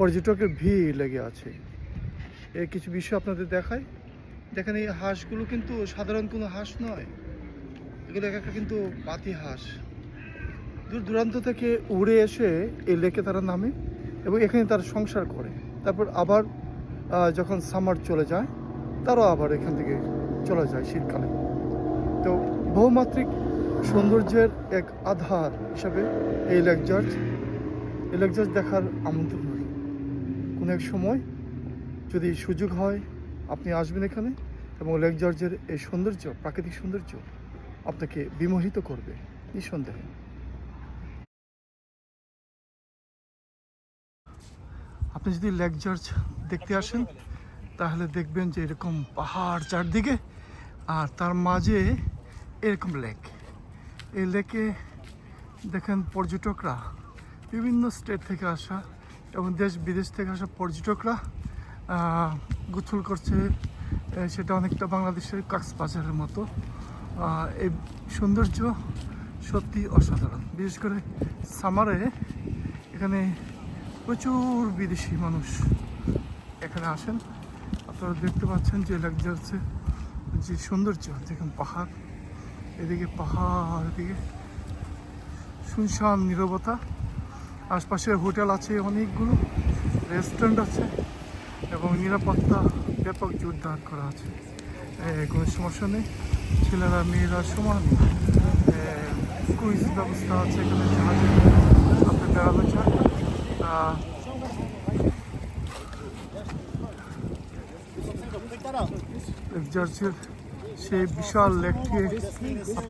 পর্যটকের ভিড় লেগে আছে। এর কিছু বিষয় আপনাদের দেখায় দেখেন এই হাঁসগুলো কিন্তু সাধারণ কোনো হাঁস নয়। এগুলো এক একটা কিন্তু পাতি হাঁস। দূর দূরান্ত থেকে উড়ে এসে এই লেকে তারা নামে এবং এখানে তারা সংসার করে। তারপর আবার যখন সামার চলে যায়, তারাও আবার এখান থেকে চলে যায় শীতকালে। তো বহুমাত্রিক সৌন্দর্যের এক আধার হিসাবে এই লেক জর্জ এই লেক জর্জ দেখার আমন্ত্রণ কোনো এক সময় যদি সুযোগ হয়, আপনি আসবেন এখানে এবং লেক জর্জের এই সৌন্দর্য, প্রাকৃতিক সৌন্দর্য আপনাকে বিমোহিত করবে, নিঃসন্দেহে। আপনি যদি লেক জর্জ দেখতে আসেন, তাহলে দেখবেন যে এরকম পাহাড় চারদিকে আর তার মাঝে এরকম লেক। এই লেকে দেখেন পর্যটকরা বিভিন্ন স্টেট থেকে আসা এবং দেশ বিদেশ থেকে আসা পর্যটকরা গোসল করছে সেটা অনেকটা বাংলাদেশের কক্সবাজারের মতো। এই সৌন্দর্য সত্যি অসাধারণ। বিশেষ করে সামারে এখানে প্রচুর বিদেশি মানুষ এখানে আসেন। আপনারা দেখতে পাচ্ছেন যে লাগছে যে সৌন্দর্য দেখুন পাহাড়, এদিকে পাহাড়, এদিকে শুনশান, নীরবতা। আশপাশে হোটেল আছে অনেকগুলো, রেস্টুরেন্ট আছে এবং নিরাপত্তা ব্যাপক জোরদার করা আছে। কোনো সমস্যা নেই। ছেলেরা, মেয়েরা সমান। ক্রুইজ ব্যবস্থা আছে এখানে জাহাজে আপনি বেড়ানো চান জার্সির সেই বিশাল লেকটি